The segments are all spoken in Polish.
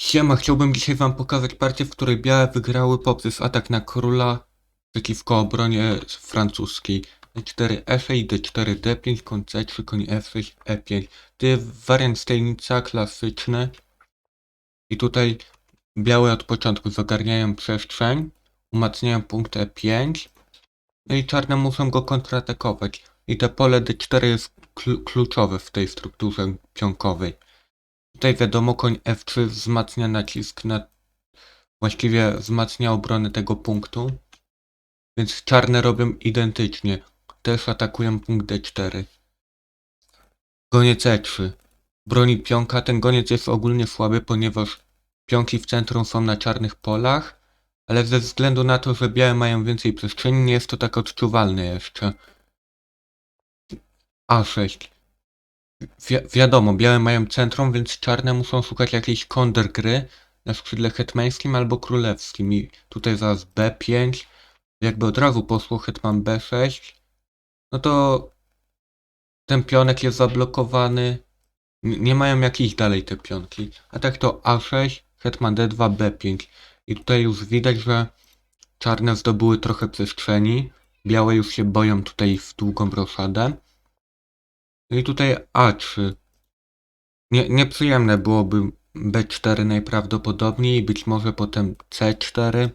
Siema, chciałbym dzisiaj wam pokazać partię, w której białe wygrały poprzez atak na króla przeciwko obronie francuskiej. D4 E6, D4 D5, koń C3, koń F6, E5. To jest wariant stajnica klasyczny. I tutaj białe od początku zagarniają przestrzeń, umacniają punkt E5. No i czarne muszą go kontratakować. I te pole D4 jest klu- kluczowe w tej strukturze pionkowej. Tutaj wiadomo, koń F3 wzmacnia nacisk na... Właściwie wzmacnia obronę tego punktu. Więc czarne robią identycznie. Też atakują punkt D4. Goniec E3. Broni pionka. Ten goniec jest ogólnie słaby, ponieważ pionki w centrum są na czarnych polach. Ale ze względu na to, że białe mają więcej przestrzeni, nie jest to tak odczuwalne jeszcze. A6. Wi wiadomo, białe mają centrum, więc czarne muszą szukać jakiejś kontrgry na skrzydle hetmańskim albo królewskim. I tutaj zaraz B5, jakby od razu poszło hetman B6, no to ten pionek jest zablokowany. N nie mają jak iść dalej te pionki. A tak to A6, hetman D2, B5. I tutaj już widać, że czarne zdobyły trochę przestrzeni. Białe już się boją tutaj w długą roszadę. No i tutaj A3. Nie, nieprzyjemne byłoby B4 najprawdopodobniej, być może potem C4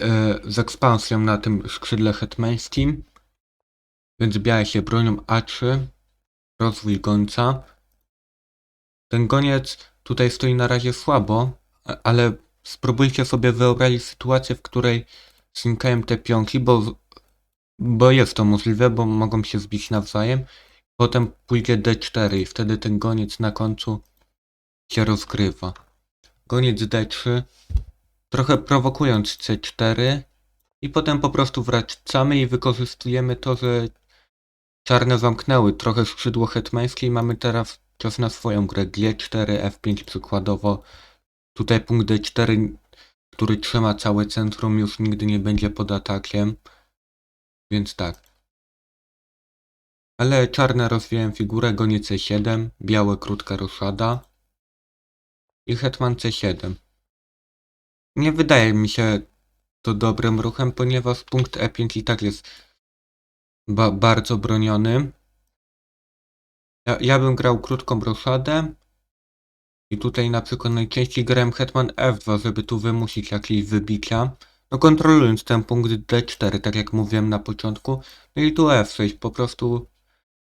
e, z ekspansją na tym skrzydle hetmańskim. Więc białe się bronią A3. Rozwój gońca. Ten goniec tutaj stoi na razie słabo, ale spróbujcie sobie wyobrazić sytuację, w której znikają te pionki, bo bo jest to możliwe, bo mogą się zbić nawzajem. Potem pójdzie D4 i wtedy ten goniec na końcu się rozgrywa. Goniec D3, trochę prowokując C4 i potem po prostu wracamy i wykorzystujemy to, że czarne zamknęły trochę skrzydło hetmańskie i mamy teraz czas na swoją grę. G4, F5 przykładowo. Tutaj punkt D4, który trzyma całe centrum już nigdy nie będzie pod atakiem. Więc tak. Ale czarne rozwijają figurę, gonie C7, białe krótka roszada i hetman C7. Nie wydaje mi się to dobrym ruchem, ponieważ punkt E5 i tak jest ba bardzo broniony. Ja, ja bym grał krótką roszadę i tutaj na przykład najczęściej grałem hetman F2, żeby tu wymusić jakieś wybicia. No kontrolując ten punkt D4, tak jak mówiłem na początku. No i tu F6, po prostu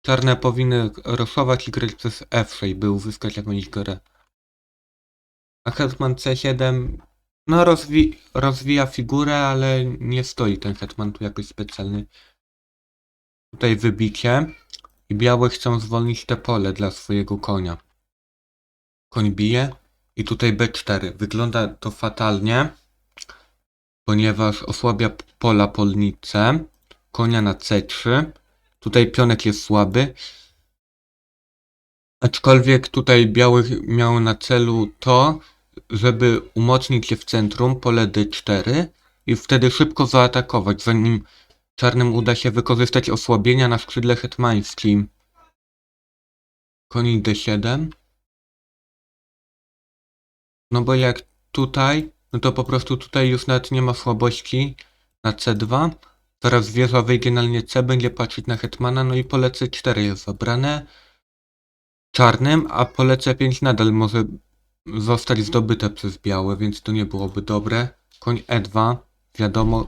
czarne powinny roszować i grać przez F6, by uzyskać jakąś grę. A hetman C7, no rozwi rozwija figurę, ale nie stoi ten hetman tu jakoś specjalny. Tutaj wybicie i białe chcą zwolnić te pole dla swojego konia. Koń bije i tutaj B4. Wygląda to fatalnie ponieważ osłabia pola polnice, konia na C3. Tutaj pionek jest słaby. Aczkolwiek tutaj białych miało na celu to, żeby umocnić je w centrum, pole D4 i wtedy szybko zaatakować, zanim czarnym uda się wykorzystać osłabienia na skrzydle hetmańskim. Konik D7. No bo jak tutaj no to po prostu tutaj już nawet nie ma słabości na C2. Teraz wieża wejdzie na linię C, będzie patrzeć na hetmana, no i pole C4 jest zabrane czarnym, a pole C5 nadal może zostać zdobyte przez białe, więc to nie byłoby dobre. Koń E2, wiadomo,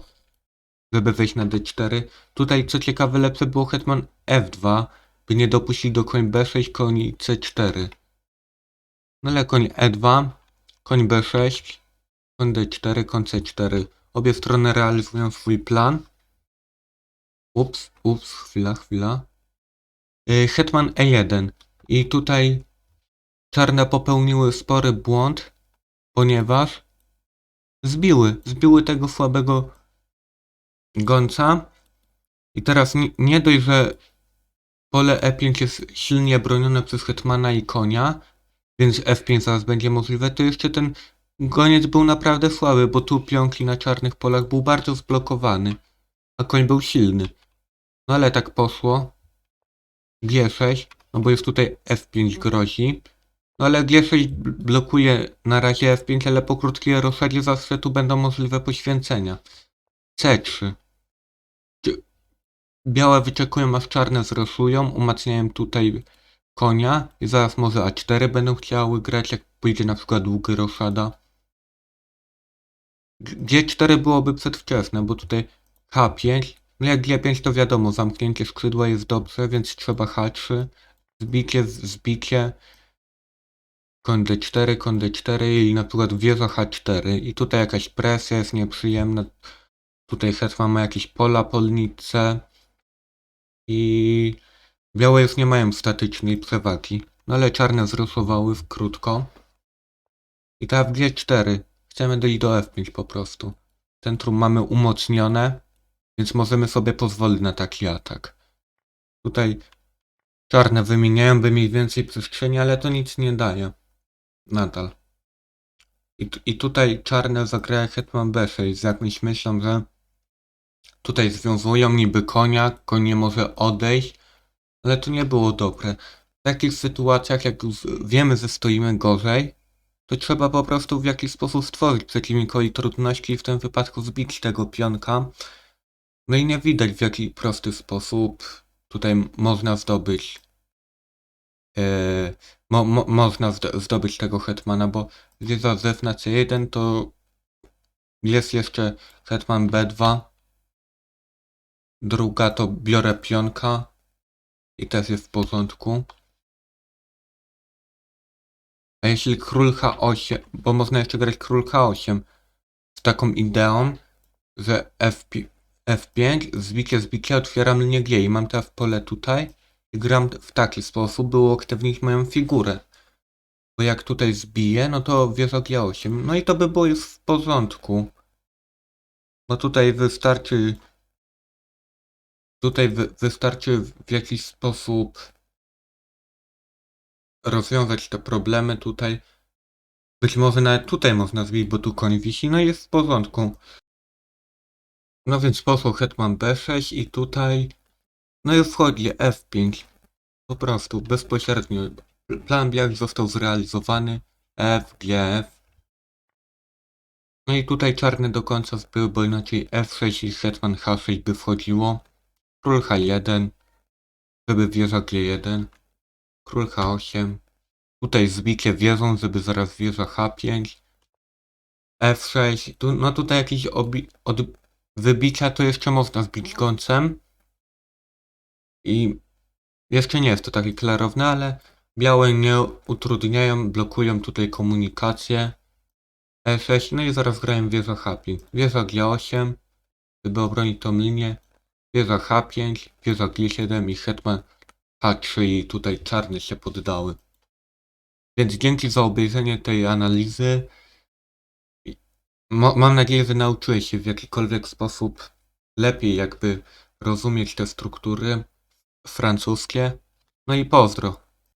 żeby wejść na D4. Tutaj co ciekawe lepsze było hetman F2, by nie dopuścić do koń B6, koń C4. No ale koń E2, koń B6, koń D4, koń C4. Obie strony realizują swój plan. Ups, ups, chwila, chwila. Yy, Hetman E1. I tutaj czarne popełniły spory błąd, ponieważ zbiły, zbiły tego słabego gońca. I teraz nie, nie dość, że pole E5 jest silnie bronione przez hetmana i konia, więc F5 zaraz będzie możliwe, to jeszcze ten Goniec był naprawdę słaby, bo tu pionki na czarnych polach był bardzo zblokowany, a koń był silny. No ale tak poszło. G6, no bo już tutaj F5 grozi. No ale G6 bl- blokuje na razie F5, ale po krótkiej roszadzie zawsze tu będą możliwe poświęcenia. C3. Czy- Białe wyczekują aż czarne zroszują, umacniają tutaj konia i zaraz może A4 będą chciały grać, jak pójdzie na przykład długi roszada. G- G4 byłoby przedwczesne, bo tutaj H5, no jak G5 to wiadomo, zamknięcie skrzydła jest dobrze, więc trzeba H3, zbicie, zbicie, koń D4, koń D4 i na przykład wieża H4 i tutaj jakaś presja jest nieprzyjemna, tutaj hetman ma jakieś pola, polnice. I białe już nie mają statycznej przewagi, no ale czarne zruszowały w krótko. I teraz w G4 chcemy dojść do F5 po prostu. Centrum mamy umocnione, więc możemy sobie pozwolić na taki atak. Tutaj czarne wymieniają, by mieć więcej przestrzeni, ale to nic nie daje. Nadal. I, i tutaj czarne zagrają hetman B6 z jakimś myślą, że tutaj związują niby konia, koń nie może odejść, ale to nie było dobre. W takich sytuacjach, jak już wiemy, że stoimy gorzej, to trzeba po prostu w jakiś sposób stworzyć przeciwnikowi trudności i w tym wypadku zbić tego pionka. No i nie widać w jaki prosty sposób tutaj można zdobyć e, mo, mo, można zdo, zdobyć tego hetmana, bo wieża zew na C1 to jest jeszcze hetman B2 druga to biorę pionka i też jest w porządku a jeśli król H8 bo można jeszcze grać król H8 z taką ideą że F5, F5 zbicie zbicie otwieram linię G i mam teraz pole tutaj i gram w taki sposób, by uaktywnić moją figurę. Bo jak tutaj zbiję, no to wieża G8. No i to by było już w porządku. Bo tutaj wystarczy tutaj wy, wystarczy w jakiś sposób rozwiązać te problemy tutaj. Być może nawet tutaj można zbić, bo tu koń wisi, no i jest w porządku. No więc poszło hetman B6 i tutaj no i wchodzi F5. Po prostu bezpośrednio. Plan białych został zrealizowany. F, G, F. No i tutaj czarne do końca zbyły, bo inaczej F6 i hetman H6 by wchodziło. Król H1. Żeby wieża G1. Król H8. Tutaj zbicie wieżą, żeby zaraz wieża H5. F6. Tu, no tutaj jakieś od wybicia to jeszcze można zbić końcem. I jeszcze nie jest to takie klarowne, ale białe nie utrudniają, blokują tutaj komunikację. E6, no i zaraz grają wieża H5. Wieża G8, żeby obronić tą linię. Wieża H5, wieża G7 i hetman H3 i tutaj czarne się poddały. Więc dzięki za obejrzenie tej analizy. Mo- mam nadzieję, że nauczyłeś się w jakikolwiek sposób lepiej jakby rozumieć te struktury francuskie. No i pozdro.